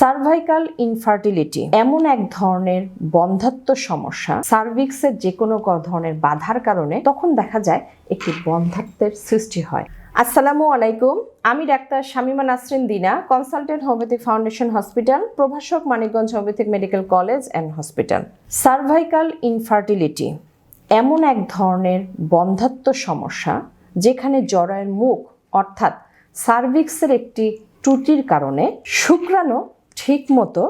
Cervical infertility এমন এক ধরনের বন্ধাত্ম সমস্যা। সার্ভিক্সের যে কোনো ধরনের বাধার কারণে তখন দেখা যায় একটি বন্ধাত্বের সৃষ্টি হয়। আসসালামু আলাইকুম, আমি doctor Shamima Nasrin Dina, consultant homeopathic foundation hospital, প্রভাষক Manikganj homeopathic medical college and hospital. Cervical infertility এমন এক ধরনের বন্ধাত্ম সমস্যা যেখানে জরায়ের মুখ অর্থাৎ সার্ভিক্সের একটি ত্রুটির কারণে শুক্রাণু ঠিকমতো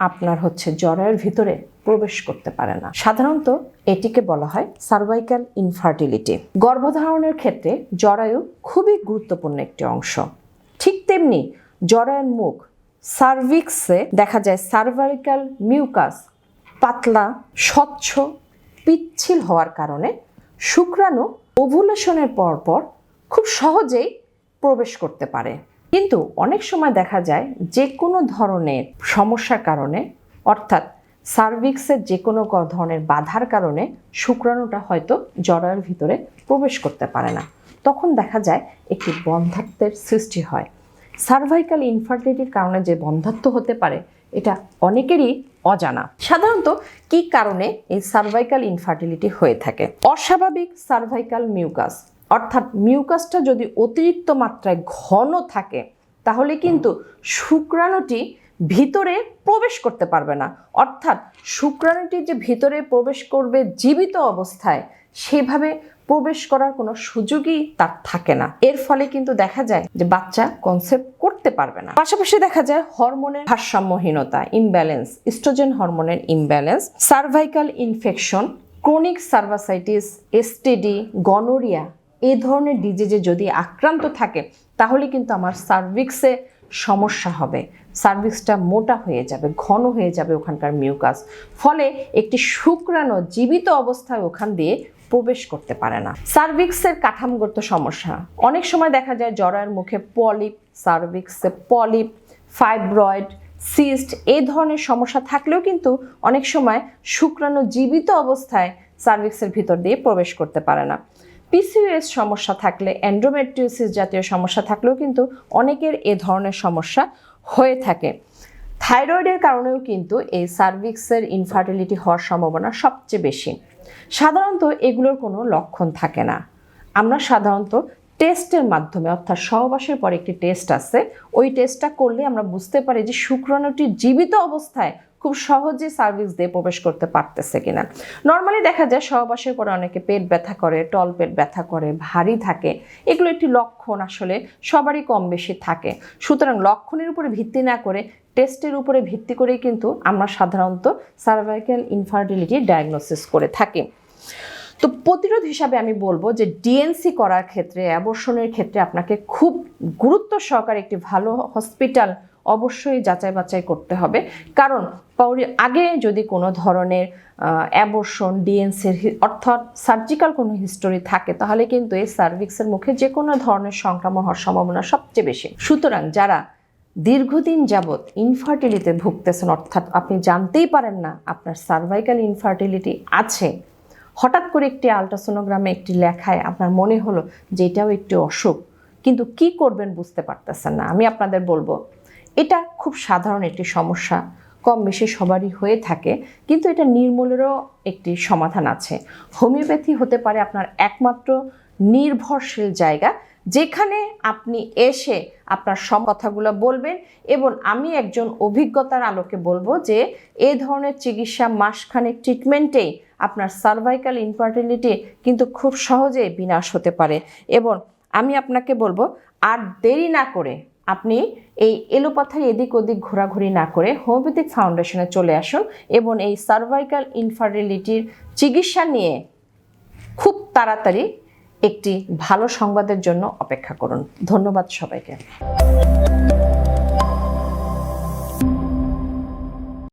আপনার হচ্ছে জরায়ুর ভিতরে প্রবেশ করতে পারে না। সাধারণত এটিকে বলা হয় সার্ভাইকাল ইনফার্টিলিটি গর্ভধারণের ক্ষেত্রে জরায়ু খুবই গুরুত্বপূর্ণ একটি অংশ। ঠিক তেমনি জরায়ের মুখ সার্ভিক্সে দেখা যায় সার্ভাইকাল মিউকাস পাতলা, স্বচ্ছ, পিচ্ছিল হওয়ার কারণে শুক্রাণু ওভুলেশনের পরপর খুব সহজেই প্রবেশ করতে পারে। কিন্তু অনেক সময় দেখা যায় যে কোনো ধরনের সমস্যার কারণে, অর্থাৎ সার্ভিক্সের যে কোনো ধরনের বাধার কারণে শুক্রাণুটা হয়তো জরায়ুর ভিতরে প্রবেশ করতে পারে না। তখন দেখা যায় একটি বন্ধাত্বের সৃষ্টি হয়। সার্ভাইকাল ইনফার্টিলিটির কারণে যে বন্ধাত্ব হতে পারে, এটা অনেকেরই অজানা। সাধারণত কি কারণে এই সার্ভাইকাল ইনফার্টিলিটি হয়ে থাকে? অস্বাভাবিক সার্ভাইকাল মিউকাস অর্থাৎ মিউকাসটা যদি অতিরিক্ত মাত্রায় ঘন থাকে, তাহলে কিন্তু শুক্রাণুটি ভিতরে প্রবেশ করতে পারবে না। অর্থাৎ শুক্রাণুটি যে ভিতরে প্রবেশ করবে জীবিত অবস্থায়, সেভাবে প্রবেশ করার কোনো সুযোগই তার থাকে না। এর ফলে কিন্তু দেখা যায় যে বাচ্চা কনসেপ্ট করতে পারবে না। পাশাপাশি দেখা যায় হরমোনের ভারসাম্যহীনতা ইমব্যালেন্স ইস্ট্রোজেন হরমোনের imbalance cervical infection chronic cervicitis STD gonorrhoea এই ধরনের ডিজিজে যদি আক্রান্ত থাকে, তাহলে কিন্তু আমার সার্ভিক্সে সমস্যা হবে। সার্ভিক্সটা মোটা হয়ে যাবে, ঘন হয়ে যাবে ওখানকার মিউকাস ফলে একটি শুক্রাণু জীবিত অবস্থায় ওখান দিয়ে প্রবেশ করতে পারে না। সার্ভিক্সের কাঠামোগত সমস্যা। অনেক সময় দেখা যায় জরায়ের মুখে পলিপ সার্ভিক্সে পলিপ ফাইব্রয়েড সিস্ট এই ধরনের সমস্যা থাকলেও কিন্তু অনেক সময় শুক্রাণু জীবিত অবস্থায় সার্ভিক্সের ভিতর দিয়ে প্রবেশ করতে পারে না। পিসিওএস সমস্যা থাকলে অ্যান্ড্রোমেট্রিওসিস জাতীয় সমস্যা থাকলেও কিন্তু অনেকের এ ধরনের সমস্যা হয়ে থাকে। থাইরয়েডের কারণেও কিন্তু এই সার্ভিক্সের ইনফার্টিলিটি হওয়ার সম্ভাবনা সবচেয়ে বেশি। সাধারণত এগুলোর কোনো লক্ষণ থাকে না। আমরা সাধারণত টেস্টের মাধ্যমে, অর্থাৎ সহবাসের পর একটি টেস্ট আছে, ওই টেস্টটা করলে আমরা বুঝতে পারি যে শুক্রাণুটি জীবিত অবস্থায় খুব সহজে সার্ভিস দিয়ে প্রবেশ করতে পারতেছে কিনা। নর্মালি দেখা যায় সহবাসের পরে অনেকে পেট ব্যথা করে, টল পেট ব্যথা করে, ভারী থাকে। এগুলো একটি লক্ষণ আসলে সবারই কম বেশি থাকে। সুতরাং লক্ষণের উপরে ভিত্তি না করে টেস্টের উপরে ভিত্তি করেই কিন্তু আমরা সাধারণত সার্ভাইকাল ইনফার্টিলিটি ডায়াগনোসিস করে থাকি। তো প্রতিরোধ হিসাবে আমি বলব যে ডিএনসি করার ক্ষেত্রে অ্যাবর্শনের ক্ষেত্রে আপনাকে খুব গুরুত্ব সহকারে একটি ভালো হসপিটাল অবশ্যই যাচাই বাছাই করতে হবে। কারণ আগে যদি কোনো ধরনের অ্যাবর্শন ডিএনসির অর্থাৎ সার্জিক্যাল কোনো হিস্টোরি থাকে, তাহলে কিন্তু এই সার্ভিক্সের মুখে যে কোনো ধরনের সংক্রমণ হওয়ার সম্ভাবনা সবচেয়ে বেশি। সুতরাং যারা দীর্ঘদিন যাবৎ ইনফার্টিলিতে ভুগতেছেন, অর্থাৎ আপনি জানতেই পারেন না আপনার সার্ভাইকাল ইনফার্টিলিটি আছে হঠাৎ করে একটি আলট্রাসোনোগ্রামে একটি লেখায় আপনার মনে হলো যে এটাও একটি অসুখ, কিন্তু কি করবেন বুঝতে পারতেছেন না। আমি আপনাদের বলব, এটা খুব সাধারণ একটি সমস্যা, কম বেশি সবারই হয়ে থাকে, কিন্তু এটা নির্মূলেরও একটি সমাধান আছে। হোমিওপ্যাথি হতে পারে আপনার একমাত্র নির্ভরশীল জায়গা যেখানে আপনি এসে আপনার সব কথাগুলো বলবেন এবং আমি একজন অভিজ্ঞতার আলোকে বলব যে এ ধরনের চিকিৎসা মাসখানেক ট্রিটমেন্টেই আপনার সার্ভাইকাল ইনফার্টিলিটি কিন্তু খুব সহজেই বিনাশ হতে পারে। এবং আমি আপনাকে বলব, আর দেরি না করে আপনি এই এলোপাথারি এদিক ওদিক ঘোরাঘুরি না করে হোমিওপ্যাথিক ফাউন্ডেশনে চলে আসুন এবং এই সার্ভাইকাল ইনফার্টিলিটির চিকিৎসা নিয়ে খুব তাড়াতাড়ি একটি ভালো সংবাদের জন্য অপেক্ষা করুন। ধন্যবাদ সবাইকে।